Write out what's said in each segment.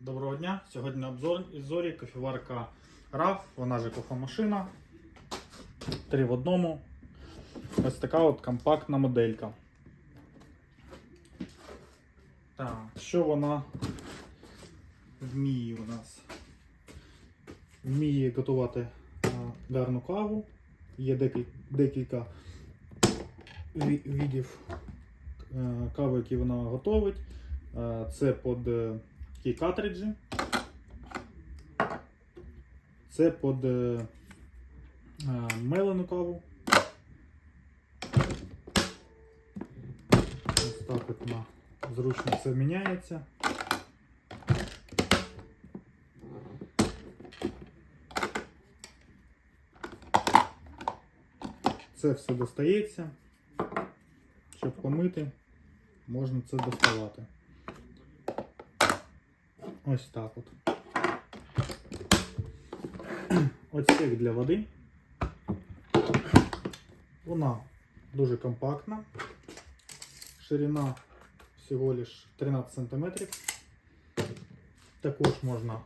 Доброго дня! Сьогодні обзор із зорі кофеварка RAF, вона же кофемашина. Три в одному. Ось така от компактна моделька. Так, що вона вміє у нас? Вміє готувати гарну каву. Є декілька видів е, кави, які вона готовить. Е, Це під е, такі картриджі. Це під е, е, мелену каву. Ось так от вона зручно все міняється. Це все достається. Щоб помити, можна це доставати. Ось так от. Отсек для води. Вона дуже компактна. Ширина всього лиш 13 см. Також можна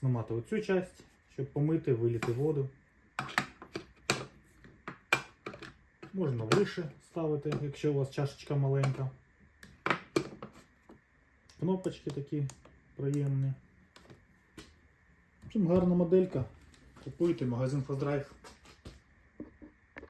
знімати оцю часть, щоб помити, виліти воду. Можна вище ставити, якщо у вас чашечка маленька. Кнопочки такі приємні. В общем, гарна моделька. Купуйте магазин Фаздрайв.